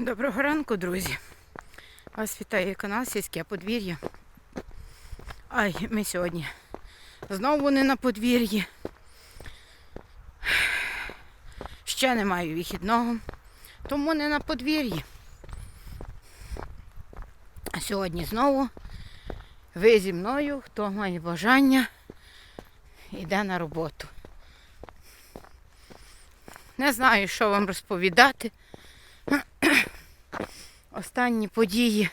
Доброго ранку, друзі. Вас вітає канал Сільське подвір'я. Ай, ми сьогодні знову не на подвір'ї. Ще не маю вихідного, тому не на подвір'ї. А сьогодні знову ви зі мною, хто має бажання, йде на роботу. Не знаю, що вам розповідати. Останні події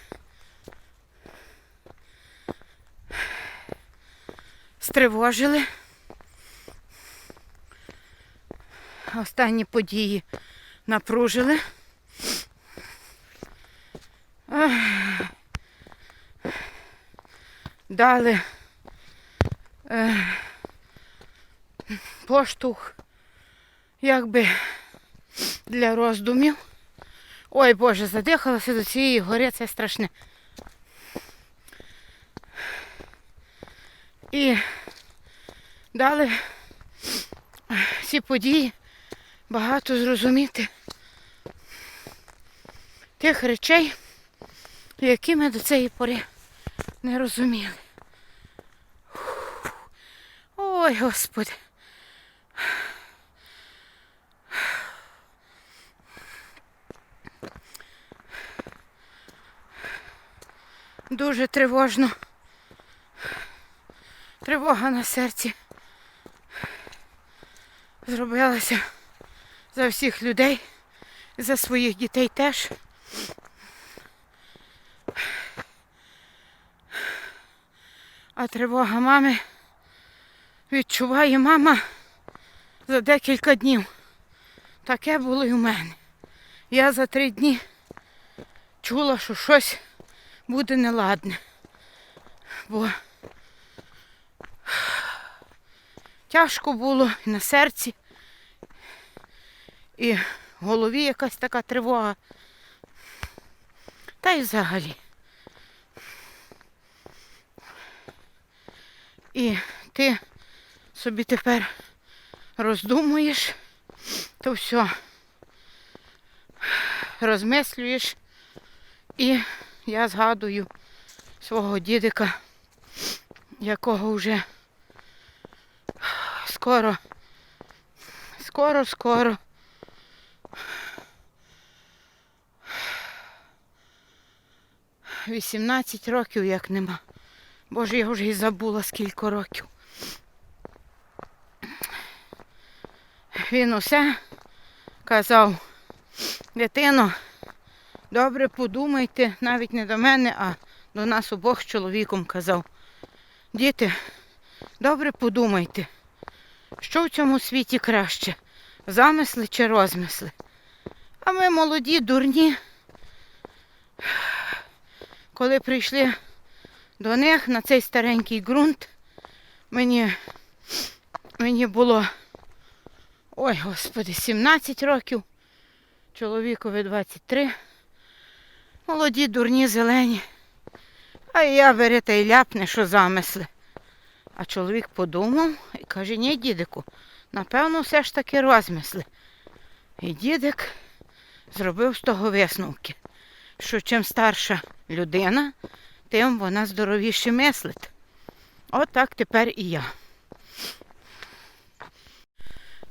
стривожили. Останні події напружили. Дали е, поштовх, якби для роздумів. Ой Боже, задихалася до цієї гори, це страшне. І дали ці події багато зрозуміти тих речей, які ми до цієї пори не розуміли. Ой, Господи. Дуже тривожно. Тривога на серці. Зробилася за всіх людей, за своїх дітей теж. А тривога мами відчуває мама за декілька днів. Таке було і в мене. Я за три дні чула, що щось буде неладне. Бо тяжко було і на серці, і в голові якась така тривога. Та й взагалі. І ти собі тепер роздумуєш, то все розмислюєш і я згадую свого дідика, якого вже скоро, скоро, скоро. Вісімнадцять років як нема. Боже, я вже і забула скільки років. Він усе казав, дитино, Добре подумайте, навіть не до мене, а до нас обох з чоловіком казав. Діти, добре подумайте, що в цьому світі краще, замисли чи розмисли. А ми молоді, дурні. Коли прийшли до них на цей старенький ґрунт, мені, мені було, ой, господи, 17 років, чоловікові 23. Молоді, дурні, зелені. А я бери та й ляпне, що замисли. А чоловік подумав і каже, ні, дідику, напевно, все ж таки розмисли. І дідик зробив з того висновки, що чим старша людина, тим вона здоровіше мислить. Отак тепер і я.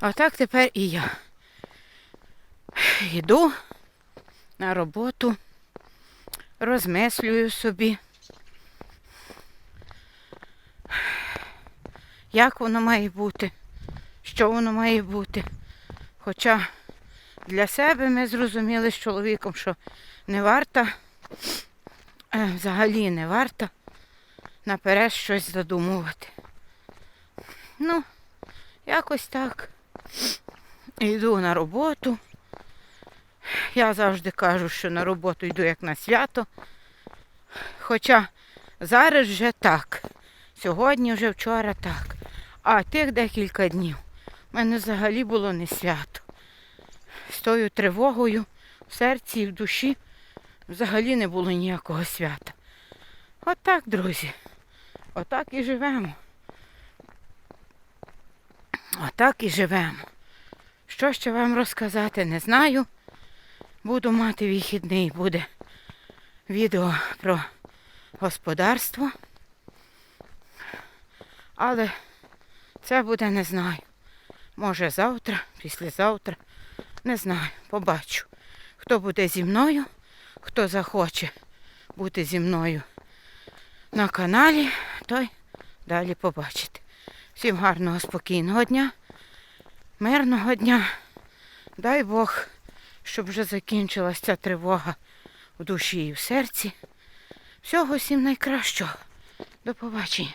Отак тепер і я. Йду на роботу розмислюю собі, як воно має бути, що воно має бути. Хоча для себе ми зрозуміли з чоловіком, що не варто, е, взагалі не варто наперед щось задумувати. Ну, якось так. Йду на роботу. Я завжди кажу, що на роботу йду як на свято. Хоча зараз вже так. Сьогодні вже вчора так. А тих декілька днів в мене взагалі було не свято. З тою тривогою в серці і в душі взагалі не було ніякого свята. Отак, друзі. Отак і живемо. Отак і живемо. Що ще вам розказати, не знаю. Буду мати вихідний, буде відео про господарство. Але це буде не знаю. Може завтра, післязавтра. Не знаю, побачу. Хто буде зі мною, хто захоче бути зі мною на каналі, той далі побачите. Всім гарного, спокійного дня, мирного дня. Дай Бог, щоб вже закінчилася ця тривога в душі і в серці. Всього всім найкращого. До побачення.